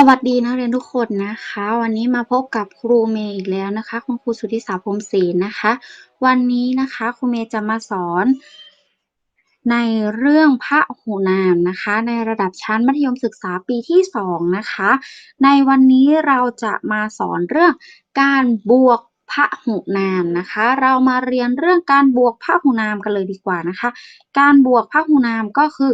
สวัสดีนักเรียนทุกคนนะคะ วันนี้มาพบกับครูเมย์อีกแล้วนะคะ คุณครูสุธิสาพรมศรีนะคะ วันนี้นะคะครูเมย์จะมาสอน ในเรื่องพระหูนามนะคะ ในระดับชั้นมัธยมศึกษาปีที่สองนะคะ ในวันนี้เราจะมาสอนเรื่องการบวกพระหูนามนะคะ เรามาเรียนเรื่องการบวกพระหูนามกันเลยดีกว่านะคะ การบวกพระหูนามก็คือ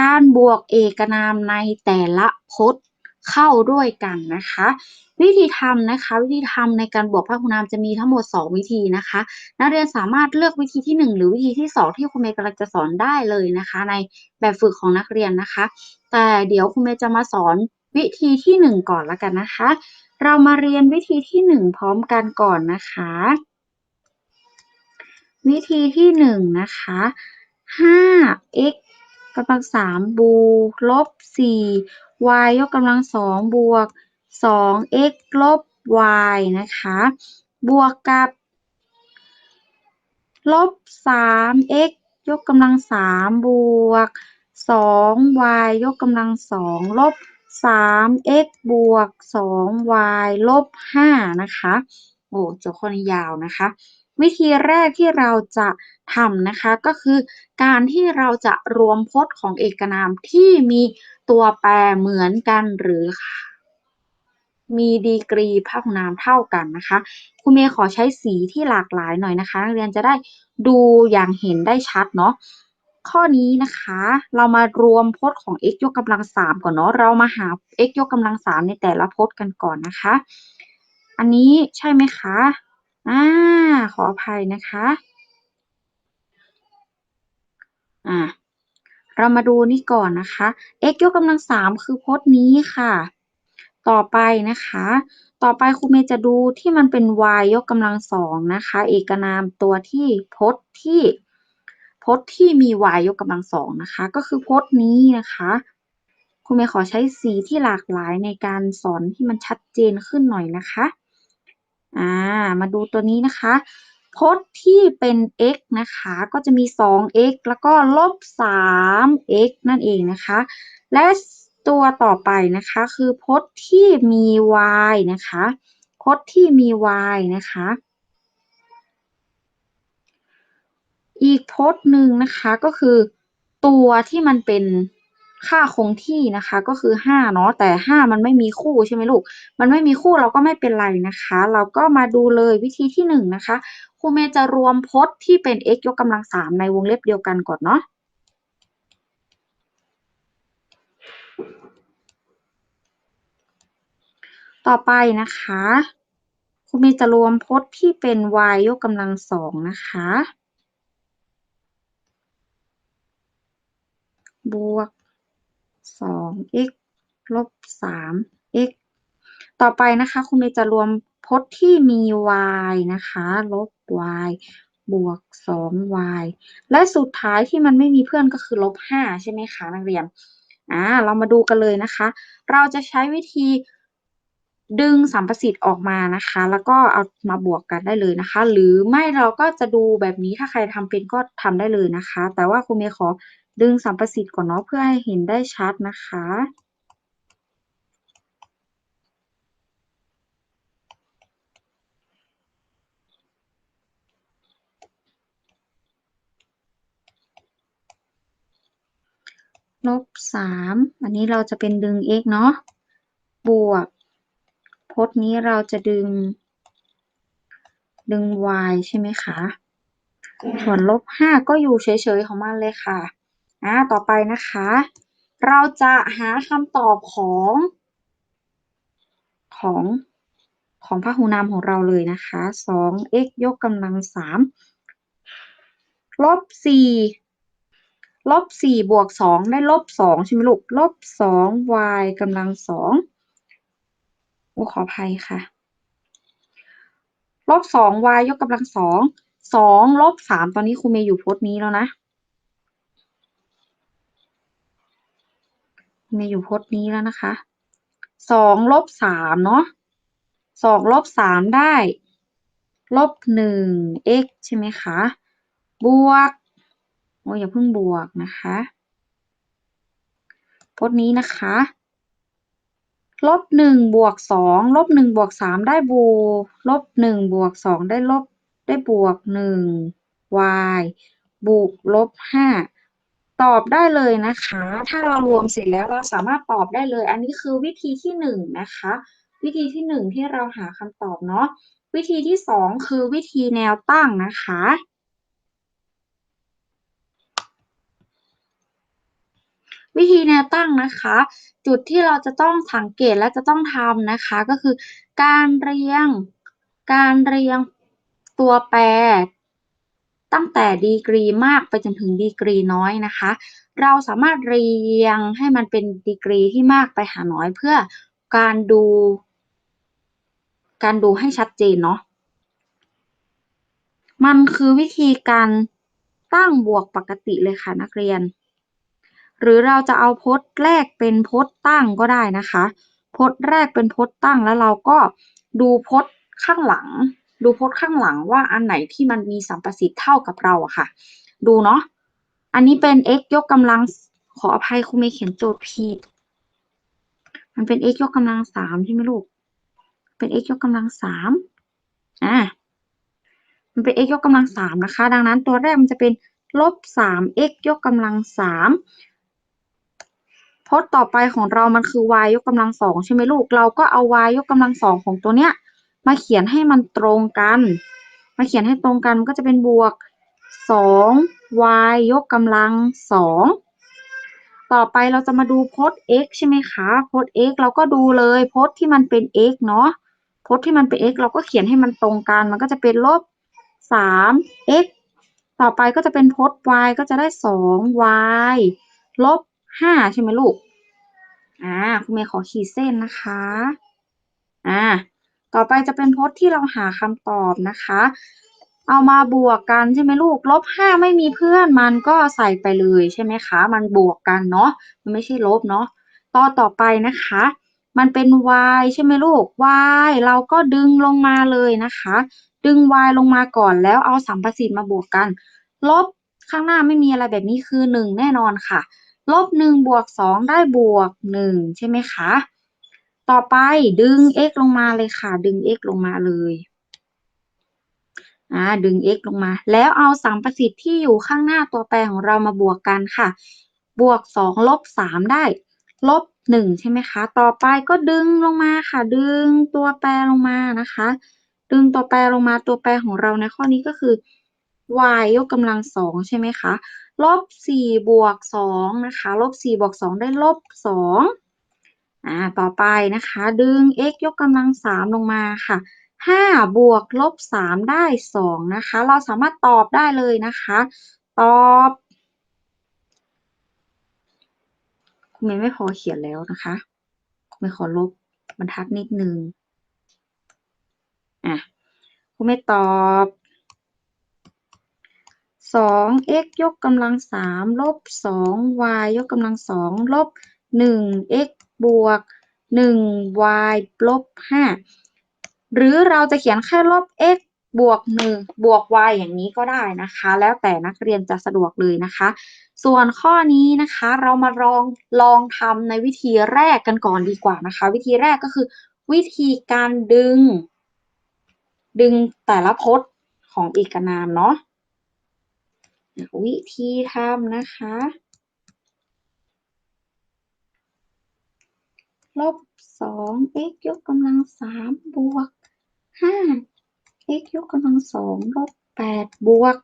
การบวกเอกนามในแต่ละพจน์ เข้าด้วยกันนะคะ วิธีทำนะคะ วิธีทำในการบวกพหูนามจะมีทั้งหมด 2 วิธีนะคะ นักเรียนสามารถเลือกวิธีที่ 1 หรือวิธีที่ 2 ที่คุณเมย์กำลังจะสอนได้เลยนะคะ ในแบบฝึกของนักเรียนนะคะ แต่เดี๋ยวคุณเมย์จะมาสอนวิธีที่ 1 ก่อนล้วกันนะคะ เรามาเรียนวิธีที่ 1 พร้อมกันก่อนนะคะ วิธีที่ 1 นะคะ 5x กำลัง3บูลบ4 y ยกกำลังสองบวก 2x ลบ y นะคะ บวกกับลบ 3x ยกกำลังสามบวก 2y ยกกำลังสองลบ 3x บวก 2y ลบ 5 นะคะ โอ้โจทย์ข้อนี้ยาวนะคะ วิธีแรกที่เราจะทำนะคะก็คือการที่เราจะรวมพจน์ของเอกนามที่มีตัวแปรเหมือนกันหรือมีดีกรีพหุนามเท่ากันนะคะ คุณเมย์ขอใช้สีที่หลากหลายหน่อยนะคะนักเรียนจะได้ดูอย่างเห็นได้ชัดเนาะข้อนี้นะคะ เรามารวมพจน์ของ x ยกกำลังสามก่อนเนาะเรามาหา x ยกกำลังสามในแต่ละพจน์กันก่อนนะคะ อันนี้ใช่ไหมคะอ่า ขออภัยนะคะอ่าเรามาดูนี่ก่อนนะคะ x ยกกำลังสามคือพจน์นี้ค่ะ ต่อไปนะคะ ต่อไปครูเมย์จะดูที่มันเป็น y ยกกำลังสองนะคะ เอกนามตัวที่พจน์ที่พจน์ที่มี y ยกกำลังสองนะคะ ก็คือพจน์นี้นะคะครูเมย์ขอใช้สีที่หลากหลายในการสอนที่มันชัดเจนขึ้นหน่อยนะคะ อ่า มาดูตัวนี้นะคะ พจน์ที่เป็น x นะคะ ก็จะมี 2x แล้วก็ลบ 3x นั่นเองนะคะ และตัวต่อไปนะคะคือพจน์ที่มี y นะคะ พจน์ที่มี y นะคะ อีกพจน์หนึ่งนะคะก็คือตัวที่มันเป็น ค่าคงที่นะคะก็คือห้าเนาะแต่ห้ามันไม่มีคู่ใช่ไหมลูก มันไม่มีคู่เราก็ไม่เป็นไรนะคะ เราก็มาดูเลยวิธีที่หนึ่งนะคะครูเมย์จะรวมพจน์ที่เป็น x ยกกำลังสามในวงเล็บเดียวกันก่อนเนาะต่อไปนะคะครูเมย์จะรวมพจน์ที่เป็น y ยกกำลังสองนะคะบวก 2x ลบ 3x ต่อไปนะคะคุณเมย์จะรวมพจน์ที่มี y นะคะ ลบ y บวก 2y และสุดท้ายที่มันไม่มีเพื่อนก็คือลบ 5 ใช่ไหมคะนักเรียน อ่า เรามาดูกันเลยนะคะ เราจะใช้วิธีดึงสัมประสิทธิ์ออกมานะคะ แล้วก็เอามาบวกกันได้เลยนะคะ หรือไม่เราก็จะดูแบบนี้ถ้าใครทำเป็นก็ทำได้เลยนะคะ แต่ว่าคุณเมย์ขอ ดึงสัมประสิทธิ์ก่อนเนาะเพื่อให้เห็นได้ชัดนะคะ ลบสามอันนี้เราจะเป็นดึง x เนาะ บวกพจน์นี้เราจะดึง ดึง y ใช่ไหมคะ ส่วนลบห้าก็อยู่เฉยๆของมันเลยค่ะ อ่าต่อไปนะคะ เราจะหาคำตอบของ ของของพหูนามของเราเลยนะคะ 2x ยกกำลังสามลบสี่ลบสี่บวกสองได้ลบสองใช่ไหมลูก ลบสอง y กำลังสองโอ้ขออภัยค่ะ ลบสอง y ยกกำลังสองสองลบสามตอนนี้ครูเมย์อยู่โพจน์นี้แล้วนะ มีอยู่พจน์นี้แล้วนะคะสองลบสามเนาะสองลบสามได้ลบหนึ่ง x ใช่ไหมคะ บวก โอ้ยอย่าเพิ่งบวกนะคะ พจน์นี้นะคะ ลบหนึ่งบวกสองลบหนึ่งบวกสามได้บวกลบหนึ่งบวกสองได้ลบได้บวกหนึ่ง y บวกลบห้า ตอบได้เลยนะคะ ถ้าเรารวมเสร็จแล้วเราสามารถตอบได้เลย อันนี้คือวิธีที่หนึ่งนะคะ วิธีที่หนึ่งที่เราหาคำตอบเนาะ วิธีที่สองคือวิธีแนวตั้งนะคะ วิธีแนวตั้งนะคะ จุดที่เราจะต้องสังเกตและจะต้องทำนะคะ ก็คือการเรียง การเรียงตัวแปร ตั้งแต่ดีกรีมากไปจนถึงดีกรีน้อยนะคะ เราสามารถเรียงให้มันเป็นดีกรีที่มากไปหาน้อยเพื่อการดู การดูให้ชัดเจนเนาะมันคือวิธีการตั้งบวกปกติเลยค่ะนักเรียน หรือเราจะเอาพจน์แรกเป็นพจน์ตั้งก็ได้นะคะ พจน์แรกเป็นพจน์ตั้งแล้วเราก็ดูพจน์ข้างหลัง ดูพจน์ข้างหลังว่าอันไหนที่มันมีสัมประสิทธิ์เท่ากับเราอะค่ะ ดูเนาะอันนี้เป็น x ยกกำลังขออภัยครูเมย์เขียนโจทย์ผิดมันเป็น x ยกกำลังสามใช่ไหมลูก เป็น x ยกกำลังสามอ่ามันเป็น x ยกกำลังสามนะคะ ดังนั้นตัวแรกมันจะเป็นลบสาม x ยกกำลังสามพจน์ต่อไปของเรามันคือ y ยกกำลังสองใช่ไหมลูก เราก็เอา y ยกกำลังสองของตัวเนี้ย มาเขียนให้มันตรงกัน มาเขียนให้ตรงกันมันก็จะเป็นบวกสอง y ยกกำลังสองต่อไปเราจะมาดูพจน์ x ใช่ไหมคะ พจน์ x เราก็ดูเลยพจน์ที่มันเป็น x เนาะ พจน์ที่มันเป็น x เราก็เขียนให้มันตรงกัน มันก็จะเป็นลบสาม x ต่อไปก็จะเป็นพจน์ y ก็จะได้สอง y ลบห้าใช่ไหมลูก อ่า คุณเมย์ขอขีดเส้นนะคะ อ่า ต่อไปจะเป็นพจน์ที่เราหาคำตอบนะคะ เอามาบวกกันใช่ไหมลูกลบห้าไม่มีเพื่อนมันก็ใส่ไปเลยใช่ไหมคะ มันบวกกันเนาะมันไม่ใช่ลบเนาะต่อต่อไปนะคะ มันเป็น y ใช่ไหมลูก y เราก็ดึงลงมาเลยนะคะ ดึง y ลงมาก่อนแล้วเอาสัมประสิทธิ์มาบวกกัน ลบข้างหน้าไม่มีอะไรแบบนี้คือหนึ่งแน่นอนค่ะ ลบหนึ่งบวกสองได้บวกหนึ่งใช่ไหมคะ ต่อไปดึง x ลงมาเลยค่ะ ดึง x ลงมาเลยอ่าดึง x ลงมา แล้วเอาสัมประสิทธิ์ที่อยู่ข้างหน้าตัวแปรของเรามาบวกกันค่ะ บวกสองลบสามได้ ลบหนึ่งใช่ไหมคะ ต่อไปก็ดึงลงมาค่ะ ดึงตัวแปรลงมานะคะ ดึงตัวแปรลงมาตัวแปรของเราในข้อนี้ก็คือ y ยกกำลังสองใช่ไหมคะลบสี่บวกสองนะคะ ลบสี่บวกสองได้ลบส อ่าต่อไปนะคะ ดึง x ยกกำลังสามลงมาค่ะห้าบวกลบสามได้สองนะคะ เราสามารถตอบได้เลยนะคะ ตอบคุณเมย์ไม่พอเขียนแล้วนะคะคุณเมย์ขอลบบรรทัดนิดนึงอะคุณเมย์ตอบสอง x ยกกำลังสามลบสอง y ยกกำลังสองลบหนึ่ง x บวกหนึ่ง y ลบห้าหรือเราจะเขียนแค่ลบ x บวกหนึ่งบวก y อย่างนี้ก็ได้นะคะ แล้วแต่นักเรียนจะสะดวกเลยนะคะ ส่วนข้อนี้นะคะเรามาลองลองทำในวิธีแรกกันก่อนดีกว่านะคะ วิธีแรกก็คือวิธีการดึง ดึงแต่ละพจน์ของเอกนามเนาะวิธีทำนะคะ ลบสอง x ยกกำลังสามบวกห้า x ยกกำลังสองลบแปดบวก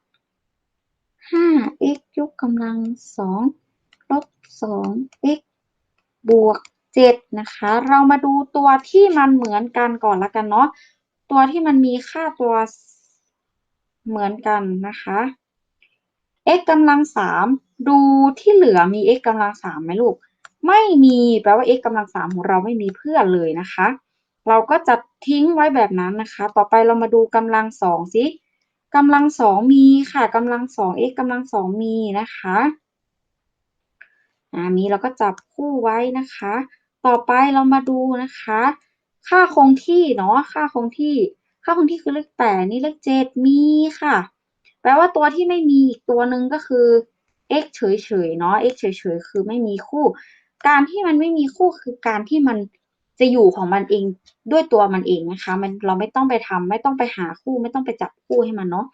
ห้า x ยกกำลังสองลบสอง x บวกเจ็ดนะคะ เรามาดูตัวที่มันเหมือนกันก่อนละกันเนาะ ตัวที่มันมีค่าตัวเหมือนกันนะคะ x กำลังสามดูที่เหลือมี x กำลังสามไหมลูก ไม่มีแปลว่า x กำลังสามของเราไม่มีเพื่อนเลยนะคะ เราก็จะทิ้งไว้แบบนั้นนะคะ ต่อไปเรามาดูกำลังสองสิกำลังสองมีค่ะกำลังสอง x กำลังสองมีนะคะอ่ามีเราก็จับคู่ไว้นะคะ ต่อไปเรามาดูนะคะ ค่าคงที่เนาะค่าคงที่ ค่าคงที่คือเลขแปดนี่เลขเจ็ดมีค่ะ แปลว่าตัวที่ไม่มีอีกตัวหนึ่งก็คือ x เฉยๆเนาะ x เฉยๆคือไม่มีคู่ การที่มันไม่มีคู่คือการที่มันจะอยู่ของมันเองด้วยตัวมันเองนะคะ มันเราไม่ต้องไปทำไม่ต้องไปหาคู่ ไม่ต้องไปจับคู่ให้มันเนาะ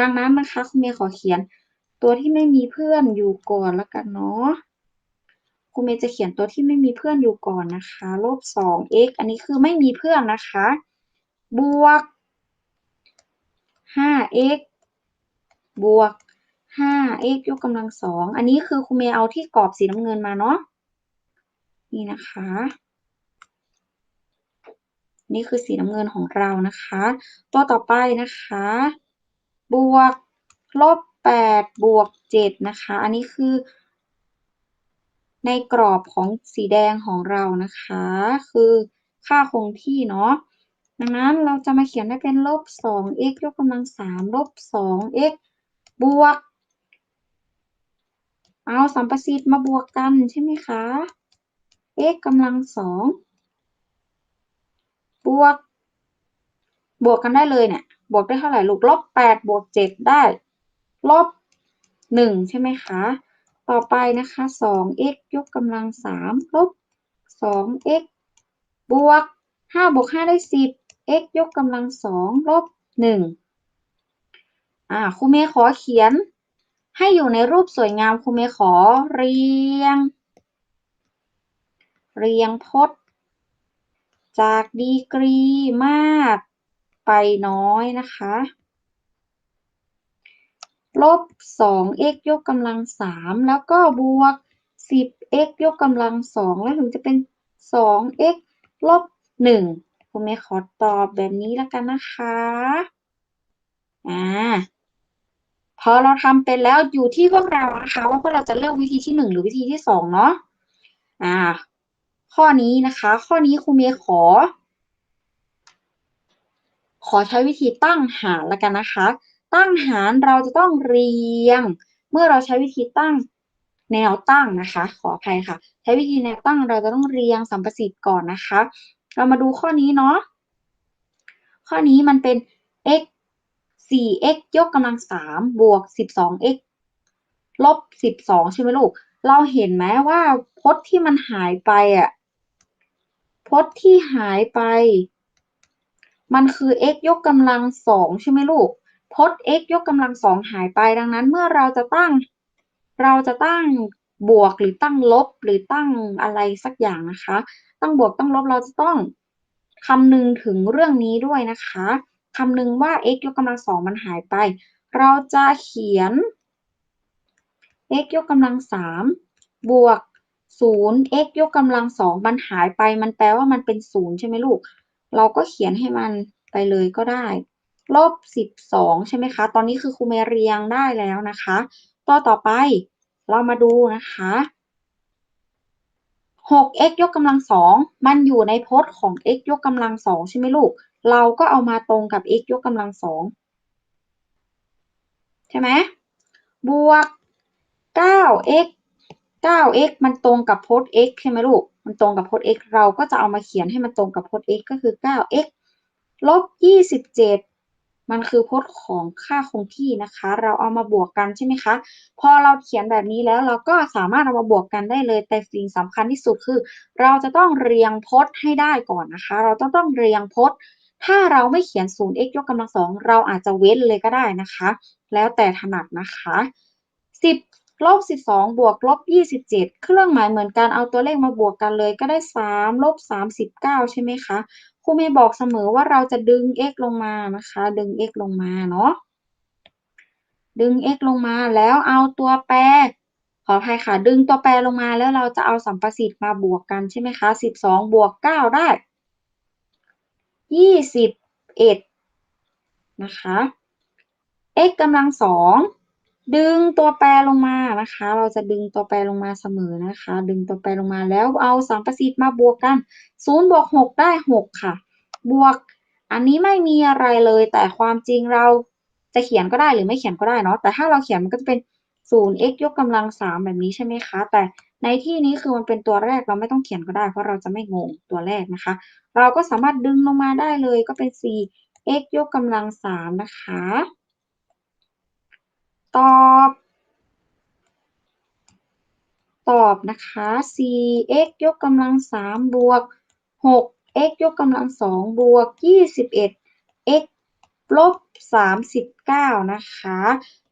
ดังนั้นนะคะคุณเมย์ขอเขียน ตัวที่ไม่มีเพื่อนอยู่ก่อนแล้วกันเนาะคุณเมย์จะเขียนตัวที่ไม่มีเพื่อนอยู่ก่อนนะคะลบสอง x อันนี้คือไม่มีเพื่อนนะคะ บวกห้า x บวกห้า x ยกกำลังสอง อันนี้คือคุณเมย์เอาที่กรอบสีน้ำเงินมาเนาะ นี่นะคะ นี่คือสีน้ำเงินของเรานะคะ ตัวต่อไปนะคะ บวกลบแปดบวกเจ็ดนะคะ อันนี้คือ ในกรอบของสีแดงของเรานะคะ คือค่าคงที่เนาะดังนั้นเราจะมาเขียนได้เป็นลบสอง x ยกกำลังสามลบสอง x บวก เอาสัมประสิทธิ์มาบวกกันใช่ไหมคะ x กำลังสองบวก บวกกันได้เลยเนี่ย บวกได้เท่าไหร่ลูกลบแปดบวกเจ็ดได้ลบหนึ่งใช่ไหมคะ ต่อไปนะคะสอง x ยกกำลังสามลบสอง x บวกห้าบวกห้าได้สิบ x ยกกำลังสองลบหนึ่งอ่าครูเมย์ขอเขียน ให้อยู่ในรูปสวยงามครูเมย์ขอเรียง เรียงพจน์ จากดีกรีมากไปน้อยนะคะ ลบ 2x ยกกำลัง 3 แล้วก็บวก 10x ยกกำลัง 2 แล้วถึงจะเป็น 2x ลบ 1 คุณแม่ขอตอบแบบนี้แล้วกันนะคะ อ่า พอเราทำเป็นแล้วอยู่ที่พวกเรานะคะ ว่าพวกเราจะเลือกวิธีที่ 1 หรือวิธีที่ 2 เนาะอ่า ข้อนี้นะคะ ข้อนี้ครูเมย์ขอ ขอใช้วิธีตั้งหารแล้วกันนะคะ ตั้งหารเราจะต้องเรียง เมื่อเราใช้วิธีตั้งแนวตั้งนะคะ ขออภัยค่ะ ใช้วิธีแนวตั้งเราจะต้องเรียงสัมประสิทธิ์ก่อนนะคะ เรามาดูข้อนี้เนาะข้อนี้มันเป็น x 4x ยกกำลัง3บวก 12x ลบ 12 ใช่ไหมลูก เราเห็นไหมว่าพจน์ที่มันหายไปอะ พจน์ที่หายไป มันคือ x ยกกำลังสองใช่ไหมลูก พจน์ x ยกกำลังสองหายไปดังนั้น เมื่อเราจะตั้ง เราจะตั้งบวกหรือตั้งลบหรือตั้งอะไรสักอย่างนะคะ ตั้งบวกตั้งลบเราจะต้องคำนึงถึงเรื่องนี้ด้วยนะคะคำนึงว่า x ยกกำลังสองมันหายไป เราจะเขียน x ยกกำลังสามบวก ศูนย์ x ยกกำลังสองมันหายไปมันแปลว่ามันเป็นศูนย์ใช่ไหมลูก เราก็เขียนให้มันไปเลยก็ได้ ลบสิบสองใช่ไหมคะ ตอนนี้คือครูเมเรียงได้แล้วนะคะ ต่อต่อไปเรามาดูนะคะ 6x ยกกำลังสองมันอยู่ในพจน์ของ x ยกกำลังสองใช่ไหมลูก เราก็เอามาตรงกับ x ยกกำลังสองใช่ไหมบวก 9x 9x มันตรงกับพจน์ x ใช่ไหมลูก มันตรงกับพจน์ x เราก็จะเอามาเขียนให้มันตรงกับพจน์ x ก็คือ 9x ลบ 27 มันคือพจน์ของค่าคงที่นะคะ เราเอามาบวกกันใช่ไหมคะ พอเราเขียนแบบนี้แล้วเราก็สามารถเอามาบวกกันได้เลย แต่สิ่งสำคัญที่สุดคือ เราจะต้องเรียงพจน์ให้ได้ก่อนนะคะ เราต้องต้องเรียงพจน์ถ้าเราไม่เขียน 0x ยกกำลังสองเราอาจจะเว้นเลยก็ได้นะคะ แล้วแต่ถนัดนะคะ 10 ลบ12 บวกลบ 27 เครื่องหมายเหมือนกันเอาตัวเลขมาบวกกันเลยก็ได้ 3 ลบ 39 ใช่ไหมคะครูเมย์บอกเสมอว่าเราจะดึง x ลงมานะคะ ดึง x ลงมาเนาะดึง x ลงมาแล้วเอาตัวแปรขออภัยค่ะ ดึงตัวแปรลงมาแล้วเราจะเอาสัมประสิทธิ์มาบวกกันใช่ไหมคะ 12 บวก 9 ได้ 21 นะคะ x กำลังสอง ดึงตัวแปรลงมานะคะ เราจะดึงตัวแปรลงมาเสมอนะคะ ดึงตัวแปรลงมาแล้วเอาสัมประสิทธิ์มาบวกกัน0บวก6ได้ 6 ค่ะ บวก อันนี้ไม่มีอะไรเลย แต่ความจริงเราจะเขียนก็ได้หรือไม่เขียนก็ได้เนาะ แต่ถ้าเราเขียนมันก็จะเป็น 0x ยกกำลัง 3 แบบนี้ใช่ไหมคะ แต่ในที่นี้คือมันเป็นตัวแรกเราไม่ต้องเขียนก็ได้ เพราะเราจะไม่งงตัวแรกนะคะ เราก็สามารถดึงลงมาได้เลยก็เป็น 4x ยกกำลัง 3 นะคะ ตอบ ตอบนะคะ 4x ยกกำลัง3บวก 6 x ยกกำลังสองบวก 21 x ลบ 39 นะคะ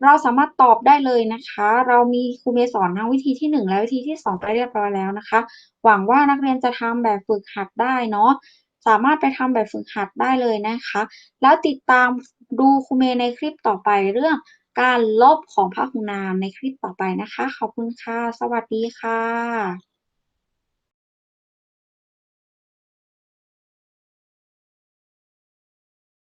เราสามารถตอบได้เลยนะคะ เรามีครูเมย์สอนทั้งวิธีที่ 1 และวิธีที่ 2 ไปเรียบร้อยแล้วนะคะ หวังว่านักเรียนจะทำแบบฝึกหัดได้เนาะ สามารถไปทำแบบฝึกหัดได้เลยนะคะ แล้วติดตามดูครูเมย์ในคลิปต่อไปเรื่อง การลบของพหุนามในคลิปต่อไปนะคะ ขอบคุณค่ะ สวัสดีค่ะ